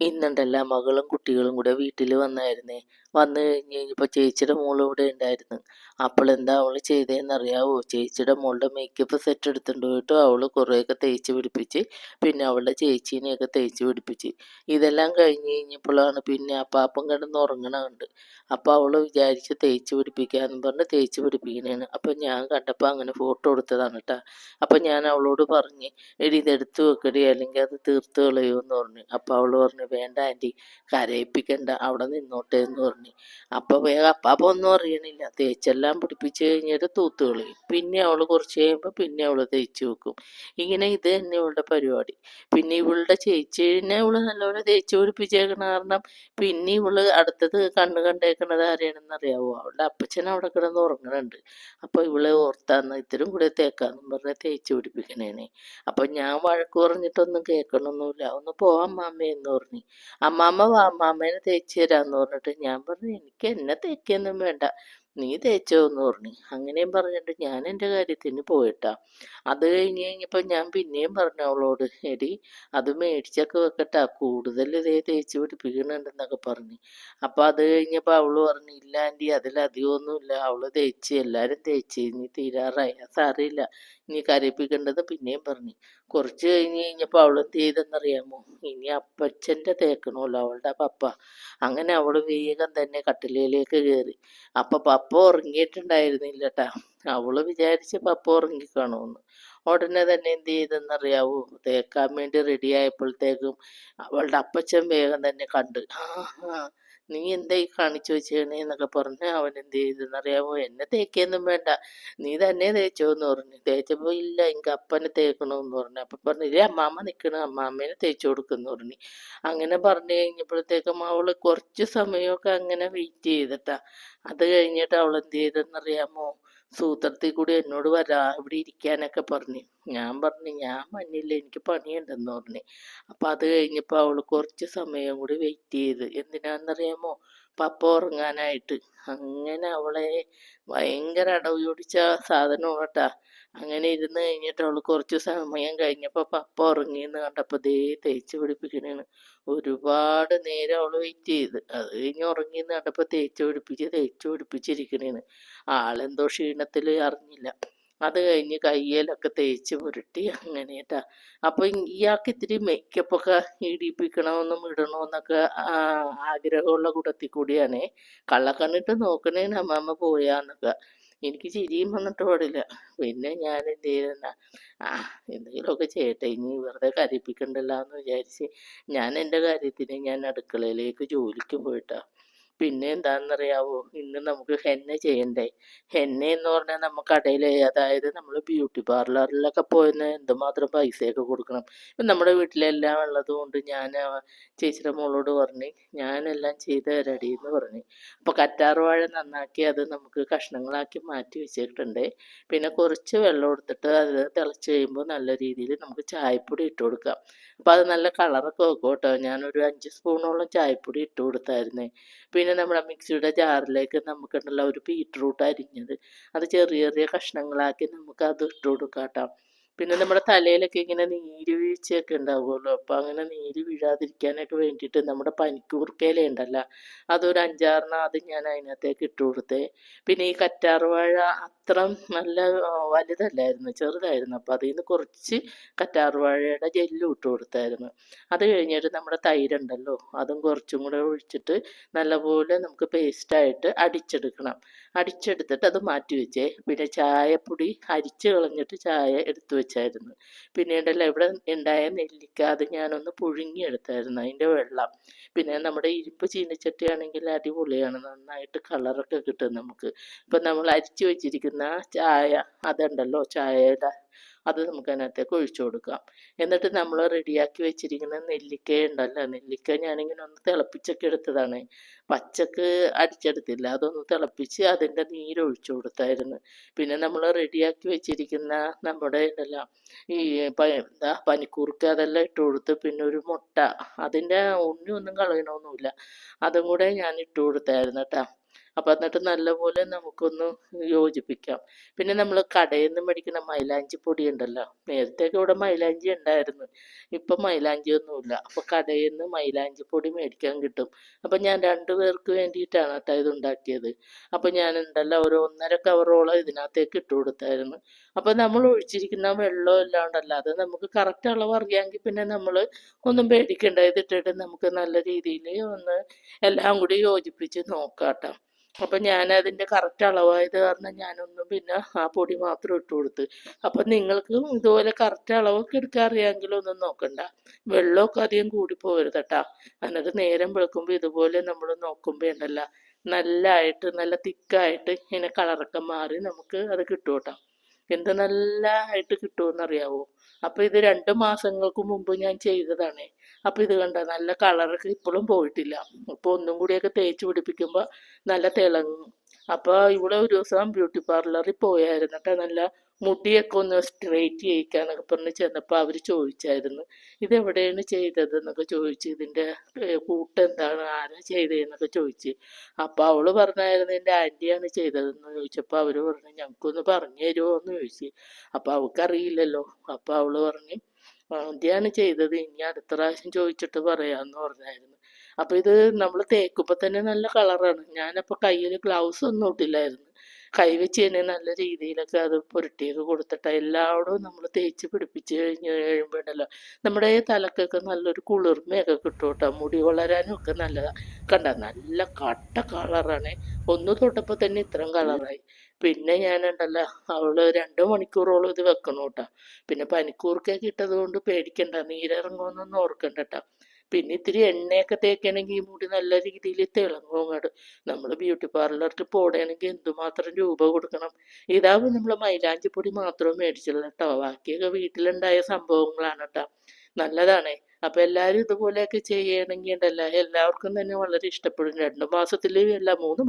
ഇന്നുണ്ടല്ല മകളും കുട്ടികളും കൂടെ വീട്ടിൽ വന്നായിരുന്നേ. വന്നു കഴിഞ്ഞ് കഴിഞ്ഞപ്പോൾ ചേച്ചിയുടെ മോൾ ഇവിടെ ഉണ്ടായിരുന്നു അപ്പോൾ എന്താ അവൾ ചെയ്തതെന്ന് അറിയാവോ? ചേച്ചിയുടെ മോളുടെ മേക്കപ്പ് സെറ്റ് എടുത്തുകൊണ്ട് പോയിട്ട് അവൾ കുറേയൊക്കെ തേച്ച് പിടിപ്പിച്ച് പിന്നെ അവളുടെ ചേച്ചീനെയൊക്കെ തേച്ച് പിടിപ്പിച്ച്. ഇതെല്ലാം കഴിഞ്ഞ് കഴിഞ്ഞപ്പോഴാണ് പിന്നെ അപ്പാപ്പം കിടന്ന് ഉറങ്ങണമുണ്ട് അപ്പോൾ അവൾ വിചാരിച്ച് തേച്ച് പിടിപ്പിക്കാമെന്ന് പറഞ്ഞ് തേച്ച് പിടിപ്പിക്കണേണ് അപ്പോൾ ഞാൻ കണ്ടപ്പോൾ അങ്ങനെ ഫോട്ടോ എടുത്തതാണ് കേട്ടോ അപ്പോൾ ഞാൻ അവളോട് പറഞ്ഞ് എടി ഇത് എടുത്തു വെക്കടി അല്ലെങ്കിൽ അത് തീർത്ത് കളയുമെന്ന് പറഞ്ഞു. അപ്പോൾ അവൾ പറഞ്ഞു വേണ്ട ആന്റി കരയിപ്പിക്കണ്ട. അവിടെ നിന്നോട്ടെ എന്ന് പറഞ്ഞു. അപ്പോൾ വേഗം അപ്പാപ്പ ഒന്നും അറിയണില്ല. തേച്ചെല്ലാം പിടിപ്പിച്ച് കഴിഞ്ഞിട്ട് തൂത്ത് കളയും. പിന്നെ അവൾ കുറച്ച് കഴിയുമ്പോൾ പിന്നെ അവൾ തേച്ച് വെക്കും. ഇങ്ങനെ ഇത് തന്നെ ഇവളുടെ പരിപാടി. പിന്നെ ഇവളുടെ ചേച്ചീനെ ഇവൾ നല്ലപോലെ തേച്ച് പിടിപ്പിച്ചേക്കണ കാരണം പിന്നെ ഇവൾ അടുത്തത് കണ്ണ് കണ്ടേക്കണത് ആരെയാണെന്ന് അറിയാവോ? അവളുടെ അപ്പച്ചൻ അവിടെ കിടന്ന് ഉറങ്ങണുണ്ട്. അപ്പോൾ ഇവളെ ഓർത്താന്ന് ഇത്തരം കൂടെ തേക്കാന്നും പറഞ്ഞ് തേച്ച് പിടിപ്പിക്കണേനെ അപ്പം ഞാൻ വഴക്ക് പറഞ്ഞിട്ടൊന്നും കേൾക്കണമൊന്നുമില്ല ഒന്ന് പോവാം എന്ന് പറഞ്ഞു. അമ്മാമ്മ വാ അമ്മാമ്മേനെ തേച്ച് തരാമെന്ന് പറഞ്ഞിട്ട് ഞാൻ എനിക്ക് എന്നെ തെറ്റിയൊന്നും വേണ്ട. നീ തേച്ചോ എന്ന് പറഞ്ഞു. അങ്ങനെയും പറഞ്ഞിട്ട് ഞാൻ എന്റെ കാര്യത്തിന് പോയിട്ടാ. അത് കഴിഞ്ഞ് കഴിഞ്ഞപ്പോൾ ഞാൻ പിന്നെയും പറഞ്ഞു അവളോട് എടി അത് മേടിച്ചൊക്കെ വെക്കട്ടാ. കൂടുതൽ ഇതേ തേച്ച് പിടിപ്പിക്കണുണ്ടെന്നൊക്കെ പറഞ്ഞു. അപ്പോൾ അത് കഴിഞ്ഞപ്പോൾ അവൾ പറഞ്ഞു ഇല്ല ആന്റി അതിലധികമൊന്നുമില്ല അവൾ തേച്ച് എല്ലാവരും തേച്ച്. നീ തീരാറായി. സാറിയില്ല ഇനി കരയിപ്പിക്കേണ്ടത് പിന്നെയും പറഞ്ഞു. കുറച്ച് കഴിഞ്ഞ് കഴിഞ്ഞപ്പോൾ അവൾ എന്ത് ചെയ്തെന്നറിയാമോ? ഇനി അപ്പച്ചന്റെ തേക്കണമല്ലോ അവളുടെ പപ്പ. അങ്ങനെ അവൾ വേഗം തന്നെ കട്ടിലയിലേക്ക് കയറി. അപ്പം പപ്പ ഉറങ്ങിയിട്ടുണ്ടായിരുന്നില്ല കേട്ടാ അവൾ വിചാരിച്ച് പപ്പ ഉറങ്ങിക്കാണുമെന്ന്. ഉടനെ തന്നെ എന്ത് ചെയ്തെന്നറിയാവൂ? തേക്കാൻ വേണ്ടി റെഡി ആയപ്പോഴത്തേക്കും അവളുടെ അപ്പച്ചൻ വേഗം തന്നെ കണ്ട് ആ നീ എന്താ ഈ കാണിച്ചു വെച്ചേണേ എന്നൊക്കെ പറഞ്ഞ് അവൻ എന്ത് ചെയ്തെന്നറിയാമോ എന്നെ തേക്കൊന്നും വേണ്ട. നീ തന്നെ തേച്ചോ എന്ന് പറഞ്ഞു. തേച്ചപ്പോൾ ഇല്ല എനിക്ക് അപ്പനെ തേക്കണമെന്ന് പറഞ്ഞു. അപ്പം പറഞ്ഞു ഇല്ലേ അമ്മാമ്മ നിൽക്കണം അമ്മാമ്മേനെ തേച്ചു കൊടുക്കുന്നു പറഞ്ഞു. അങ്ങനെ പറഞ്ഞു കഴിഞ്ഞപ്പോഴത്തേക്കും അവൾ കുറച്ച് സമയമൊക്കെ അങ്ങനെ വെയിറ്റ് ചെയ്തിട്ടാ. അത് കഴിഞ്ഞിട്ട് അവൾ എന്ത് ചെയ്തെന്നറിയാമോ സൂത്രത്തിൽ കൂടി എന്നോട് വരാ ഇവിടെ ഇരിക്കാനൊക്കെ പറഞ്ഞു. ഞാൻ പറഞ്ഞു ഞാൻ മഞ്ഞില്ല എനിക്ക് പണിയുണ്ടെന്ന് പറഞ്ഞു. അപ്പം അത് കഴിഞ്ഞപ്പോൾ അവൾ കുറച്ച് സമയം കൂടി വെയിറ്റ് ചെയ്ത്. എന്തിനാണെന്നറിയാമോ പപ്പ ഉറങ്ങാനായിട്ട്. അങ്ങനെ അവളെ ഭയങ്കര അടവ് ചോടിച്ച സാധനം കേട്ടാ അങ്ങനെ ഇരുന്ന് കഴിഞ്ഞിട്ട് അവൾ കുറച്ച് സമയം കഴിഞ്ഞപ്പോൾ പപ്പ ഉറങ്ങിയെന്ന് കണ്ടപ്പോൾ ദേ തേച്ച് പിടിപ്പിക്കണേണ്. ഒരുപാട് നേരം അവൾ വെയിറ്റ് ചെയ്ത്. അത് കഴിഞ്ഞ് ഉറങ്ങിയെന്ന് കണ്ടപ്പോൾ തേച്ച് പിടിപ്പിച്ച് തേച്ച് പിടിപ്പിച്ചിരിക്കണേണ്. ആളെന്തോ ക്ഷീണത്തിൽ അറിഞ്ഞില്ല. അത് കഴിഞ്ഞ് കയ്യിലൊക്കെ തേച്ച് പുരട്ടി അങ്ങനെട്ടാ അപ്പൊ ഇയാൾക്ക് ഇത്തിരി മേക്കപ്പൊക്കെ ഇടിപ്പിക്കണമെന്നും ഇടണമെന്നൊക്കെ ആഗ്രഹമുള്ള കൂട്ടത്തിൽ കൂടിയാണേ. കള്ളക്കണ്ണിട്ട് നോക്കണേ അമ്മമ്മ പോയാന്നൊക്കെ. എനിക്ക് ചിരിയും വന്നിട്ട് പാടില്ല. പിന്നെ ഞാൻ എന്ത് ചെയ്തെന്നാ ആ എന്തെങ്കിലുമൊക്കെ ചെയ്യട്ടെ. ഇനി വെറുതെ കരയിപ്പിക്കണ്ടല്ലോ എന്ന് വിചാരിച്ച് ഞാൻ എന്റെ കാര്യത്തിന് ഞാൻ അടുക്കളയിലേക്ക് ജോലിക്ക് പോയിട്ടാ. പിന്നെ എന്താണെന്നറിയാവോ ഇന്ന് നമുക്ക് ഹെന്ന ചെയ്യണ്ടേ. ഹെന്ന എന്ന് പറഞ്ഞാൽ നമുക്ക് കടയിൽ അതായത് നമ്മൾ ബ്യൂട്ടി പാർലറിലൊക്കെ പോയെന്ന് എന്തുമാത്രം പൈസയൊക്കെ കൊടുക്കണം. ഇപ്പം നമ്മുടെ വീട്ടിലെല്ലാം ഉള്ളത് കൊണ്ട് ഞാൻ ചേച്ചിയുടെ മോളോട് പറഞ്ഞു ഞാനെല്ലാം ചെയ്ത് റെഡി എന്ന് പറഞ്ഞു അപ്പോൾ കറ്റാർവാഴ നന്നാക്കി അത് നമുക്ക് കഷ്ണങ്ങളാക്കി മാറ്റി വെച്ചിട്ടുണ്ട്. പിന്നെ കുറച്ച് വെള്ളം എടുത്തിട്ട് അത് തിളച്ച് കഴിയുമ്പോൾ നല്ല രീതിയിൽ നമുക്ക് ചായപ്പൊടി ഇട്ട് കൊടുക്കാം. അപ്പോൾ അത് നല്ല കളറൊക്കെ വെക്കും കേട്ടോ. ഞാനൊരു അഞ്ച് സ്പൂണോളം ചായപ്പൊടി ഇട്ട് കൊടുത്തായിരുന്നേ. പിന്നെ നമ്മുടെ മിക്സിയുടെ ജാറിലേക്ക് നമുക്കുണ്ടല്ലോ ഒരു ബീറ്റ്റൂട്ട് അരിഞ്ഞത്. അത് ചെറിയ ചെറിയ കഷ്ണങ്ങളാക്കി നമുക്ക് അത് ഇട്ട് കൊടുക്കാം കേട്ടോ പിന്നെ നമ്മുടെ തലയിലൊക്കെ ഇങ്ങനെ നീര് വീഴ്ചയൊക്കെ ഉണ്ടാവുമല്ലോ. അപ്പോൾ അങ്ങനെ നീര് വീഴാതിരിക്കാനൊക്കെ വേണ്ടിയിട്ട് നമ്മുടെ പനിക്കൂർക്കയില ഉണ്ടല്ലോ. അതൊരു അഞ്ചാറെണ്ണം അത് ഞാൻ അതിനകത്തേക്ക് ഇട്ട് കൊടുത്തേ. പിന്നെ ഈ കറ്റാർവാഴ അത്ര നല്ല വലുതല്ലായിരുന്നു ചെറുതായിരുന്നു. അപ്പോൾ അതിൽ നിന്ന് കുറച്ച് കറ്റാർവാഴയുടെ ജെല്ലും ഇട്ട് കൊടുത്തായിരുന്നു. അത് കഴിഞ്ഞിട്ട് നമ്മുടെ തൈരുണ്ടല്ലോ അതും കുറച്ചും കൂടെ ഒഴിച്ചിട്ട് നല്ലപോലെ നമുക്ക് പേസ്റ്റായിട്ട് അടിച്ചെടുക്കണം. അടിച്ചെടുത്തിട്ട് അത് മാറ്റി വെച്ചേ. പിന്നെ ചായപ്പൊടി അരിച്ച് കളഞ്ഞിട്ട് ചായ എടുത്തു വെച്ചായിരുന്നു. പിന്നീടല്ല ഇവിടെ ഉണ്ടായ നെല്ലിക്ക അത് ഞാനൊന്ന് പുഴുങ്ങിയെടുത്തായിരുന്നു അതിന്റെ വെള്ളം. പിന്നെ നമ്മുടെ ഇരുമ്പ് ചീനച്ചട്ടിയാണെങ്കിൽ അടിപൊളിയാണ്. നന്നായിട്ട് കളറൊക്കെ കിട്ടും നമുക്ക്. ഇപ്പം നമ്മൾ അരിച്ചു വെച്ചിരിക്കുന്ന ചായ അതുണ്ടല്ലോ ചായയുടെ അത് നമുക്ക് അതിനകത്തേക്ക് ഒഴിച്ചു കൊടുക്കാം. എന്നിട്ട് നമ്മൾ റെഡിയാക്കി വെച്ചിരിക്കുന്ന നെല്ലിക്ക ഉണ്ടല്ലോ നെല്ലിക്ക ഞാനിങ്ങനെ ഒന്ന് തിളപ്പിച്ചൊക്കെ എടുത്തതാണ്. പച്ചക്ക് അടിച്ചെടുത്തില്ല അതൊന്ന് തിളപ്പിച്ച് അതിന്റെ നീരൊഴിച്ചു കൊടുത്തായിരുന്നു. പിന്നെ നമ്മൾ റെഡിയാക്കി വെച്ചിരിക്കുന്ന നമ്മുടെ ഉണ്ടല്ലോ ഈ എന്താ പനിക്കൂർക്ക അതെല്ലാം ഇട്ട് കൊടുത്ത് പിന്നെ ഒരു മുട്ട അതിന്റെ ഉണ്ണി ഒന്നും കളയണമൊന്നുമില്ല അതും കൂടെ ഞാൻ ഇട്ട് കൊടുത്തായിരുന്നു കേട്ടോ. അപ്പം എന്നിട്ട് നല്ലപോലെ നമുക്കൊന്ന് യോജിപ്പിക്കാം. പിന്നെ നമ്മൾ കടയിൽ നിന്ന് മേടിക്കുന്ന മൈലാഞ്ചി പൊടി ഉണ്ടല്ലോ നേരത്തെയൊക്കെ ഇവിടെ മൈലാഞ്ചി ഉണ്ടായിരുന്നു. ഇപ്പം മൈലാഞ്ചി ഒന്നുമില്ല അപ്പോൾ കടയിൽ നിന്ന് മൈലാഞ്ചി പൊടി മേടിക്കാൻ കിട്ടും. അപ്പം ഞാൻ രണ്ടു പേർക്ക് വേണ്ടിയിട്ടാണ് കേട്ടോ ഇത് ഉണ്ടാക്കിയത്. അപ്പോൾ ഞാൻ ഉണ്ടല്ലോ ഒരു ഒന്നര കവറോളം ഇതിനകത്തേക്ക് ഇട്ട് കൊടുത്തായിരുന്നു. അപ്പോൾ നമ്മൾ ഒഴിച്ചിരിക്കുന്ന വെള്ളം ഇല്ലാണ്ടല്ല അത് നമുക്ക് കറക്റ്റ് അളവ് അറിയാമെങ്കിൽ പിന്നെ നമ്മൾ ഒന്നും പേടിക്കണ്ട. ഇതിട്ടിട്ട് നമുക്ക് നല്ല രീതിയിൽ ഒന്ന് എല്ലാം കൂടി യോജിപ്പിച്ച് നോക്കാം കേട്ടോ. അപ്പം ഞാൻ അതിന്റെ കറക്റ്റ് അളവായത് കാരണം ഞാനൊന്ന് പിന്നെ ആ പൊടി മാത്രം ഇട്ട് കൊടുത്ത്. അപ്പം നിങ്ങൾക്ക് ഇതുപോലെ കറക്റ്റ് അളവൊക്കെ എടുക്കാൻ അറിയാമെങ്കിലൊന്നും നോക്കണ്ട. വെള്ളമൊക്കെ അധികം കൂടി പോകരുത് കേട്ടോ എന്നിട്ട് നേരം വെളുക്കുമ്പോൾ ഇതുപോലെ നമ്മൾ നോക്കുമ്പോൾ ഉണ്ടല്ല നല്ലതായിട്ട് നല്ല തിക്കായിട്ട് ഇങ്ങനെ കളറൊക്കെ മാറി നമുക്ക് അത് കിട്ടും കേട്ടോ എന്ത് നല്ലതായിട്ട് കിട്ടുമെന്നറിയാവോ അപ്പോൾ ഇത് രണ്ട് മാസങ്ങൾക്ക് മുമ്പ് ഞാൻ ചെയ്തതാണ്. അപ്പോൾ ഇത് കണ്ട നല്ല കളറൊക്കെ ഇപ്പോഴും പോയിട്ടില്ല. അപ്പോൾ ഒന്നും കൂടിയൊക്കെ തേച്ച് പിടിപ്പിക്കുമ്പോൾ നല്ല തിളങ്ങും. അപ്പോൾ ഇവിടെ ഒരു ദിവസം ബ്യൂട്ടി പാർലറിൽ പോയായിരുന്നു കേട്ടോ നല്ല മുടിയൊക്കെ ഒന്ന് സ്ട്രെയിറ്റ് ചെയ്യിക്കാന്നൊക്കെ പറഞ്ഞ് ചെന്നപ്പോൾ അവർ ചോദിച്ചായിരുന്നു. ഇതെവിടെയാണ് ചെയ്തതെന്നൊക്കെ ചോദിച്ച്. ഇതിന്റെ കൂട്ട് എന്താണ് ആരാ ചെയ്തതെന്നൊക്കെ ചോദിച്ച്. അപ്പോൾ അവൾ പറഞ്ഞായിരുന്നു എന്റെ ആന്റിയാണ് ചെയ്തതെന്ന്. ചോദിച്ചപ്പോൾ അവർ പറഞ്ഞു ഞങ്ങൾക്കൊന്ന് പറഞ്ഞു തരുമോ എന്ന് ചോദിച്ചു. അപ്പോൾ അവൾക്കറിയില്ലല്ലോ. അപ്പോൾ അവൾ പറഞ്ഞു ആന്റിയാണ് ചെയ്തത്. ഇനി അടുത്ത പ്രാവശ്യം ചോദിച്ചിട്ട് പറയാമെന്ന് പറഞ്ഞായിരുന്നു. അപ്പോൾ ഇത് നമ്മൾ തേക്കുമ്പോൾ തന്നെ നല്ല കളറാണ്. ഞാനപ്പോൾ കയ്യിൽ ഗ്ലൗസ് ഒന്നും ഇട്ടില്ലായിരുന്നു. കൈ വെച്ച് തന്നെ നല്ല രീതിയിലൊക്കെ അത് പുരട്ടിയൊക്കെ കൊടുത്തിട്ട് എല്ലാവരും നമ്മൾ തേച്ച് പിടിപ്പിച്ച് കഴിഞ്ഞ് കഴിയുമ്പോഴല്ലോ നമ്മുടെ തലക്കൊക്കെ നല്ലൊരു കുളിർമയൊക്കെ കിട്ടും കേട്ടോ മുടി വളരാനും ഒക്കെ നല്ലതാണ് കണ്ട നല്ല കട്ട കളറാണ്. ഒന്ന് തൊട്ടപ്പോൾ തന്നെ ഇത്രയും കളറായി. പിന്നെ ഞാനുണ്ടല്ലോ അവൾ രണ്ട് മണിക്കൂറോളം ഇത് വെക്കണം കേട്ടോ പിന്നെ പനിക്കൂർക്കൊക്കെ ഇട്ടത് കൊണ്ട് പേടിക്കണ്ട നീരിറങ്ങുമെന്നൊന്നും ഓർക്കണ്ട കേട്ടോ പിന്നെ ഇത്തിരി എണ്ണയൊക്കെ തേക്കണമെങ്കിൽ ഈ മുടി നല്ല രീതിയിൽ തിളങ്ങും നമ്മൾ ബ്യൂട്ടി പാർലറിൽ പോടണമെങ്കിൽ എന്തുമാത്രം രൂപ കൊടുക്കണം? ഇതാവും നമ്മൾ മൈലാഞ്ചിപ്പൊടി മാത്രം മേടിച്ചുള്ളൂ കേട്ടോ. ബാക്കിയൊക്കെ വീട്ടിലുണ്ടായ സംഭവങ്ങളാണ് കേട്ടോ നല്ലതാണ്. അപ്പം എല്ലാവരും ഇതുപോലെയൊക്കെ ചെയ്യണമെങ്കിൽ ഉണ്ടല്ലോ എല്ലാവർക്കും തന്നെ വളരെ ഇഷ്ടപ്പെടും. രണ്ടു മാസത്തിൽ അല്ല മൂന്ന്